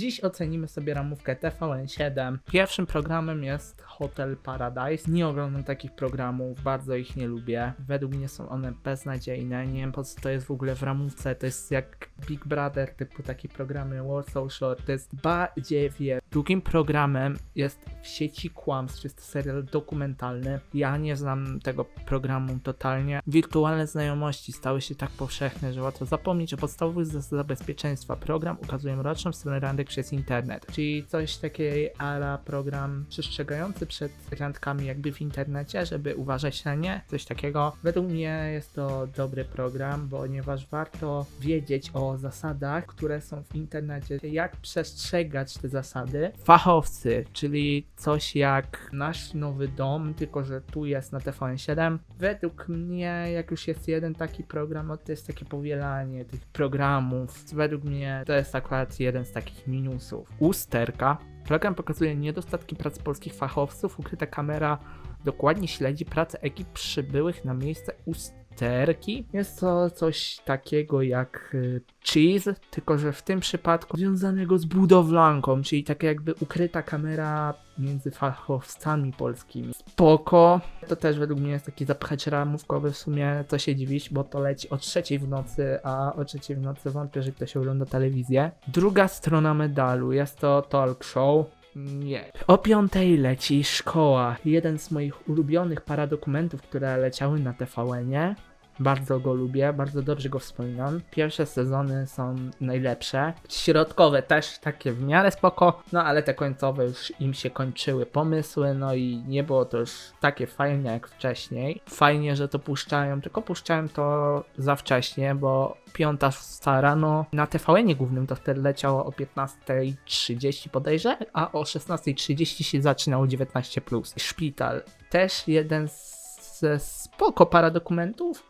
Dziś ocenimy sobie ramówkę TVN7. Pierwszym programem jest Hotel Paradise. Nie oglądam takich programów, bardzo ich nie lubię. Według mnie są one beznadziejne. Nie wiem po co to jest w ogóle w ramówce. To jest jak Big Brother, typu takie programy Warsaw Shore. To jest badziewie. Drugim programem jest w sieci kłamstw. Jest to serial dokumentalny. Ja nie znam tego programu totalnie. Wirtualne znajomości stały się tak powszechne, że łatwo zapomnieć o podstawowych zasadach bezpieczeństwa. Program ukazuje mroczną stronę randek przez internet, czyli coś takiej ala program przestrzegający przed randkami jakby w internecie, żeby uważać na nie, coś takiego. Według mnie jest to dobry program, ponieważ warto wiedzieć o zasadach, które są w internecie, jak przestrzegać te zasady. Fachowcy, czyli coś jak nasz nowy dom, tylko że tu jest na TVN7. Według mnie, jak już jest jeden taki program, no to jest takie powielanie tych programów. Według mnie to jest akurat jeden z takich minusów. Usterka. Program pokazuje niedostatki pracy polskich fachowców. Ukryta kamera dokładnie śledzi pracę ekip przybyłych na miejsce usterki. Jest to coś takiego jak y, cheese, tylko że w tym przypadku związanego z budowlanką, czyli tak jakby ukryta kamera między fachowcami polskimi. Spoko. To też według mnie jest taki zapchacz ramówkowy w sumie, co się dziwić, bo to leci o trzeciej w nocy, a o trzeciej w nocy wątpię, że ktoś ogląda telewizję. Druga strona medalu jest to talk show. Nie. O piątej leci szkoła. Jeden z moich ulubionych paradokumentów, które leciały na TVN-ie. Bardzo go lubię, bardzo dobrze go wspominam. Pierwsze sezony są najlepsze. Środkowe też takie w miarę spoko, no ale te końcowe już im się kończyły pomysły, no i nie było to już takie fajne jak wcześniej. Fajnie, że to puszczają, tylko puszczałem to za wcześnie, bo piąta stara, no na TVN-ie głównym to wtedy leciało o 15.30 podejrzę, a o 16.30 się zaczynało 19+. Szpital. Też jeden ze spoko paradokumentów,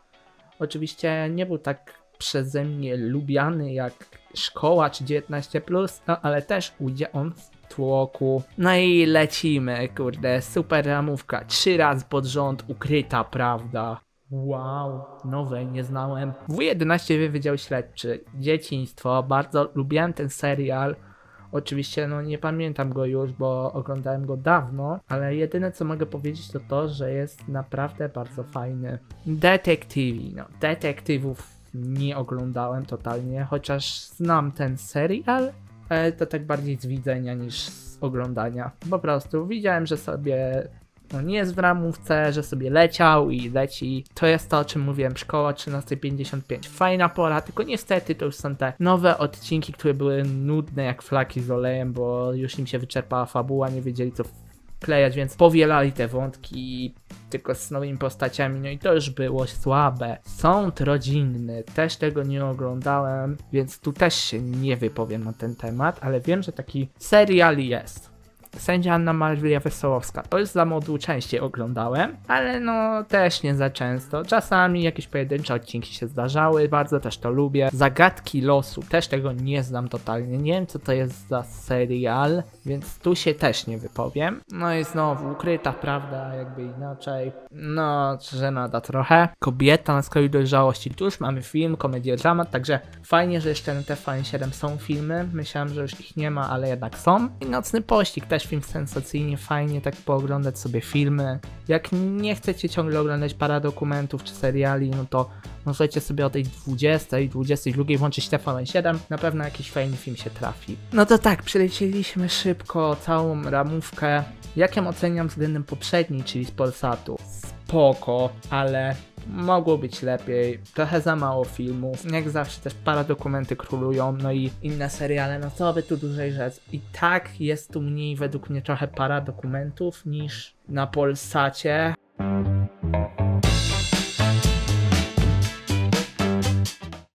Oczywiście nie był tak przeze mnie lubiany jak szkoła czy 19, no ale też ujdzie on w tłoku. No i lecimy, kurde, super ramówka. Trzy razy pod rząd ukryta, prawda? Wow, nowe, nie znałem. W11 Wydział Śledczy, dzieciństwo, bardzo lubiłem ten serial. Oczywiście, no nie pamiętam go już, bo oglądałem go dawno, ale jedyne co mogę powiedzieć to to, że jest naprawdę bardzo fajny. Detektywi, no detektywów nie oglądałem totalnie, chociaż znam ten serial, ale to tak bardziej z widzenia niż z oglądania. Po prostu widziałem, że sobie no nie jest w ramówce, że sobie leciał i leci. To jest to, o czym mówiłem, szkoła 13.55. Fajna pora, tylko niestety to już są te nowe odcinki, które były nudne jak flaki z olejem, bo już im się wyczerpała fabuła, nie wiedzieli co wklejać, więc powielali te wątki tylko z nowymi postaciami, no i to już było słabe. Sąd rodzinny, też tego nie oglądałem, więc tu też się nie wypowiem na ten temat, ale wiem, że taki serial jest. Sędzia Anna Maria Wesołowska. To już za modu częściej oglądałem, ale no też nie za często. Czasami jakieś pojedyncze odcinki się zdarzały, bardzo też to lubię. Zagadki losu, też tego nie znam totalnie. Nie wiem co to jest za serial, więc tu się też nie wypowiem. No i znowu ukryta prawda, jakby inaczej. No, żenada trochę. Kobieta na skraju dojrzałości. Tu już mamy film, komedię, dramat, także fajnie, że jeszcze na TVN7 są filmy. Myślałem, że już ich nie ma, ale jednak są. I Nocny Pościg, też film sensacyjnie, fajnie tak pooglądać sobie filmy. Jak nie chcecie ciągle oglądać paradokumentów czy seriali, no to możecie sobie o tej 20, 22 włączyć TVN7, na pewno jakiś fajny film się trafi. No to tak, przelecieliśmy szybko całą ramówkę. Jak ją oceniam względem poprzedniej, czyli z Polsatu? Spoko, ale mogło być lepiej, trochę za mało filmów, jak zawsze też paradokumenty królują, no i inne seriale, no co by tu dłużej rzec. I tak jest tu mniej według mnie trochę paradokumentów niż na Polsacie.